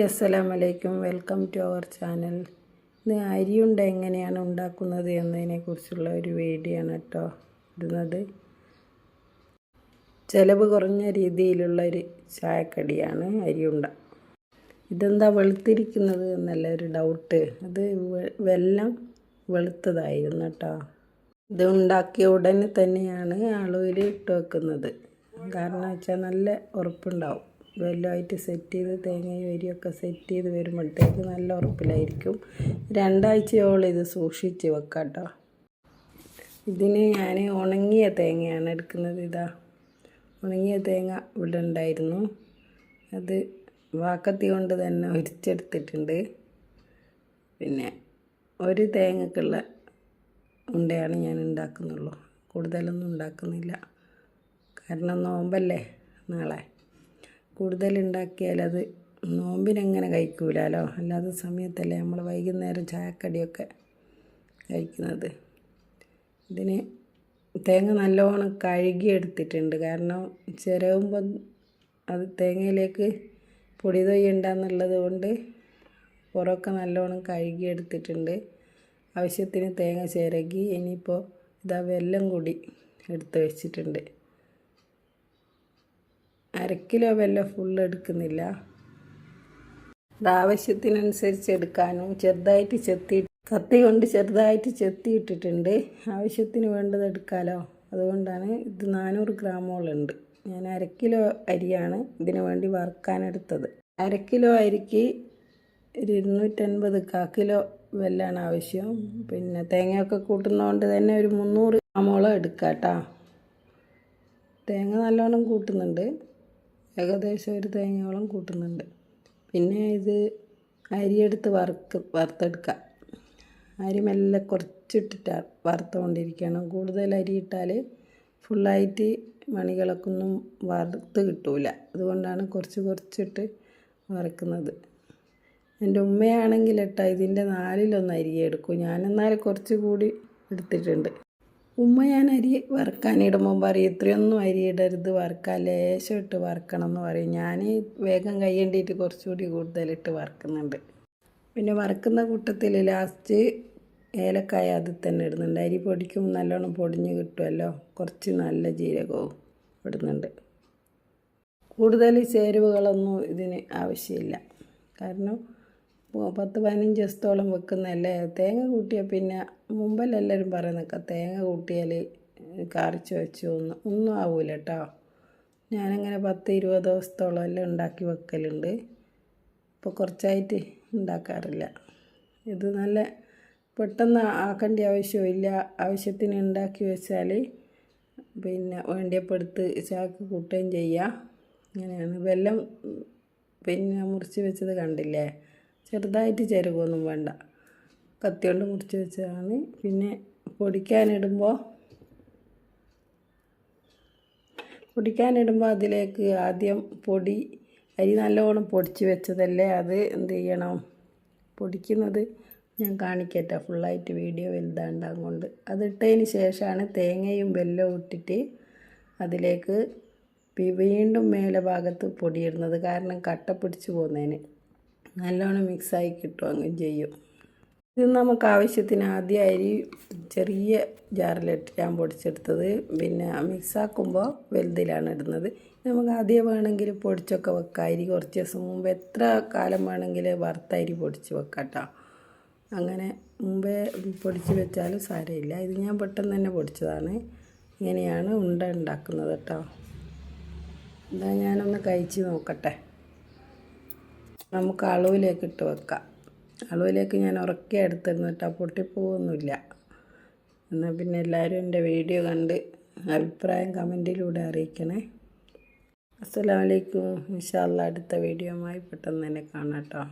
അസ്സലാമലൈക്കും. Welcome to our channel. ഇന്ന് അരിയുണ്ട എങ്ങനെയാണ് ഉണ്ടാക്കുന്നത് എന്നതിനെ കുറിച്ചുള്ള ഒരു വീഡിയോ ആണ് കേട്ടോ ഇടുന്നത്. ചിലവ് കുറഞ്ഞ രീതിയിലുള്ള ഒരു ചായക്കടിയാണ് അരിയുണ്ട. ഇതെന്താ വെളുത്തിരിക്കുന്നത് എന്നല്ല ഒരു ഡൗട്ട് അത് വെല്ലം വെളുത്തതായിരുന്നു കേട്ടോ. ഇത് ഉണ്ടാക്കിയ ഉടനെ തന്നെയാണ് അളവിൽ ഇട്ട് വെക്കുന്നത്. കാരണം വെച്ചാൽ നല്ല ഉറപ്പുണ്ടാവും. വെല്ലമായിട്ട് സെറ്റ് ചെയ്ത് തേങ്ങയും അരിയൊക്കെ സെറ്റ് ചെയ്ത് വരുമ്പോഴത്തേക്ക് നല്ല ഉറപ്പിലായിരിക്കും. രണ്ടാഴ്ചയോളം ഇത് സൂക്ഷിച്ച് വെക്കാം കേട്ടോ ഇതിന് ഞാൻ ഉണങ്ങിയ തേങ്ങയാണ് എടുക്കുന്നത് ഇതാ. ഉണങ്ങിയ തേങ്ങ ഇവിടെ ഉണ്ടായിരുന്നു. അത് വാക്കത്തി കൊണ്ട് തന്നെ ഒരിച്ചെടുത്തിട്ടുണ്ട്. പിന്നെ ഒരു തേങ്ങക്കുള്ള ഉണ്ടയാണ് ഞാൻ ഉണ്ടാക്കുന്നുള്ളൂ. കൂടുതലൊന്നും ഉണ്ടാക്കുന്നില്ല. കാരണം നോമ്പല്ലേ നാളെ. കൂടുതൽ ഉണ്ടാക്കിയാൽ അത് നോമ്പിനെങ്ങനെ കഴിക്കൂലല്ലോ അല്ലാത്ത സമയത്തല്ലേ നമ്മൾ വൈകുന്നേരം ചായക്കടിയൊക്കെ കഴിക്കുന്നത്. ഇതിന് തേങ്ങ നല്ലോണം കഴുകി എടുത്തിട്ടുണ്ട് കാരണം ചിരവുമ്പോൾ അത് തേങ്ങയിലേക്ക് പൊടി തൊയ്യണ്ടെന്നുള്ളത് കൊണ്ട് പുറമൊക്കെ നല്ലോണം കഴുകി എടുത്തിട്ടുണ്ട് ആവശ്യത്തിന് തേങ്ങ ചിരകി ഇനിയിപ്പോൾ ഇതാ വെല്ലം കൂടി എടുത്ത് വെച്ചിട്ടുണ്ട്. അര വല്ല ഫുൾ എടുക്കുന്നില്ല. ആവശ്യത്തിനനുസരിച്ച് എടുക്കാനും ചെറുതായിട്ട് ചെത്തി കത്തി കൊണ്ട് ചെറുതായിട്ട് ചെത്തിയിട്ടിട്ടുണ്ട് ആവശ്യത്തിന് വേണ്ടത് എടുക്കാലോ? അതുകൊണ്ടാണ് ഇത് നാനൂറ് ഗ്രാമോളുണ്ട് ഞാൻ അരക്കിലോ കിലോ അരിയാണ് ഇതിനു വേണ്ടി വറുക്കാനെടുത്തത്. അരക്കിലോ കിലോ അരിക്ക് ഒരു ഇരുന്നൂറ്റൻപത് കാ കിലോ വെല്ലാണ് ആവശ്യം. പിന്നെ തേങ്ങയൊക്കെ കൂട്ടുന്നതുകൊണ്ട് തന്നെ ഒരു മുന്നൂറ് ഗ്രാമോളം എടുക്കാം കേട്ടോ തേങ്ങ നല്ലോണം കൂട്ടുന്നുണ്ട്. ഏകദേശം ഒരു തേങ്ങയോളം കൂട്ടുന്നുണ്ട്. പിന്നെ ഇത് അരിയെടുത്ത് വറുക്ക് വറുത്തെടുക്കുക അരി മെല്ലെ കുറച്ചിട്ടിട്ട് വറുത്തുകൊണ്ടിരിക്കണം കൂടുതൽ അരി ഇട്ടാൽ ഫുള്ളായിട്ട് മണികളൊക്കൊന്നും വറുത്ത് കിട്ടൂല. അതുകൊണ്ടാണ് കുറച്ച് കുറച്ചിട്ട് വറുക്കുന്നത്. എന്റെ ഉമ്മയാണെങ്കിൽ ഇട്ട ഇതിന്റെ നാലിലൊന്ന് അരി എടുക്കും ഞാനെന്നാൽ കുറച്ച് കൂടി എടുത്തിട്ടുണ്ട്. ഉമ്മ ഞാൻ അരി വറുക്കാനിടുമ്പോൾ പറയും ഇത്രയൊന്നും അരി ഇടരുത് വറുക്കാൻ ലേശം ഇട്ട് വറുക്കണം എന്ന് പറയും. ഞാൻ വേഗം കയ്യേണ്ടിയിട്ട് കുറച്ചുകൂടി കൂടുതലിട്ട് വറുക്കുന്നുണ്ട്. പിന്നെ വറുക്കുന്ന കൂട്ടത്തിൽ ലാസ്റ്റ് ഏലക്കായ അതിൽ തന്നെ ഇടുന്നുണ്ട്. അരി പൊടിക്കും നല്ലോണം പൊടിഞ്ഞ് കിട്ടുമല്ലോ? കുറച്ച് നല്ല ജീരകവും ഇടുന്നുണ്ട്. കൂടുതൽ ചേരുവകളൊന്നും ഇതിന് ആവശ്യമില്ല. കാരണം പത്ത് പതിനഞ്ച് ദിവസത്തോളം വെക്കുന്നതല്ലേ? തേങ്ങ കൂട്ടിയാൽ പിന്നെ മുമ്പല്ല എല്ലാവരും പറയുന്നൊക്കെ തേങ്ങ കൂട്ടിയാൽ കറിച്ച് വെച്ചു ഒന്നും. ഒന്നും ആവൂല കേട്ടോ ഞാനങ്ങനെ പത്ത് ഇരുപത് ദിവസത്തോളം എല്ലാം ഉണ്ടാക്കി വെക്കലുണ്ട്. ഇപ്പോൾ കുറച്ചായിട്ട് ഉണ്ടാക്കാറില്ല. ഇത് നല്ല പെട്ടെന്ന് ആക്കേണ്ട ആവശ്യമില്ല. ആവശ്യത്തിന് ഉണ്ടാക്കി വെച്ചാൽ പിന്നെ വേണ്ടിയപ്പെടുത്ത് ചാക്ക് കൂട്ടുകയും ചെയ്യാം. അങ്ങനെയാണ് വെല്ലം പിന്നെ മുറിച്ച് വെച്ചത് കണ്ടില്ലേ? ചെറുതായിട്ട് ചേരുവൊന്നും വേണ്ട. കത്തി കൊണ്ട് മുറിച്ച് വെച്ചതാണ്. പിന്നെ പൊടിക്കാനിടുമ്പോൾ പൊടിക്കാനിടുമ്പോൾ അതിലേക്ക് ആദ്യം പൊടി അരി നല്ലോണം പൊടിച്ച് വെച്ചതല്ലേ അത് എന്ത് ചെയ്യണം? പൊടിക്കുന്നത് ഞാൻ കാണിക്കട്ടെ. ഫുള്ളായിട്ട് വീഡിയോ വലുതാണ്ടാകും കൊണ്ട് അതിട്ടതിന് ശേഷമാണ് തേങ്ങയും വെല്ലവും ഇട്ടിട്ട് അതിലേക്ക് വീണ്ടും മേലെ ഭാഗത്ത് പൊടിയിടുന്നത്. കാരണം കട്ട പിടിച്ച് പോകുന്നതിന്. നല്ലോണം മിക്സായി കിട്ടും അങ്ങ് ചെയ്യും. ഇത് നമുക്ക് ആവശ്യത്തിന് ആദ്യം അരി ചെറിയ ജാറിലിട്ട് ഞാൻ പൊടിച്ചെടുത്തത്. പിന്നെ മിക്സാക്കുമ്പോൾ വലുതിലാണ് ഇടുന്നത്. നമുക്ക് ആദ്യം വേണമെങ്കിൽ പൊടിച്ചൊക്കെ വെക്കാം അരി കുറച്ച് ദിവസം മുമ്പ് എത്ര കാലം വേണമെങ്കിൽ വറുത്ത അരി പൊടിച്ച് വെക്കാം അങ്ങനെ മുമ്പേ പൊടിച്ച് വെച്ചാലും സാരമില്ല. ഇത് ഞാൻ പെട്ടെന്ന് തന്നെ പൊടിച്ചതാണ്. ഇങ്ങനെയാണ് ഉണ്ട ഉണ്ടാക്കുന്നത് കേട്ടോ. എന്താ ഞാനൊന്ന് കഴിച്ച് നോക്കട്ടെ. നമുക്ക് അളവിലേക്ക് ഇട്ട് വെക്കാം. അളവിലേക്ക് ഞാൻ ഉറക്കെ എടുത്തിരുന്നു കേട്ടോ. പൊട്ടിപ്പോവൊന്നുമില്ല. എന്നാൽ പിന്നെ എല്ലാവരും എന്റെ വീഡിയോ കണ്ട് അഭിപ്രായം കമന്റിലൂടെ അറിയിക്കണേ. അസ്സലാമലൈക്കും ഇൻഷാല്ല അടുത്ത വീഡിയോയുമായി പെട്ടെന്ന് തന്നെ കാണാം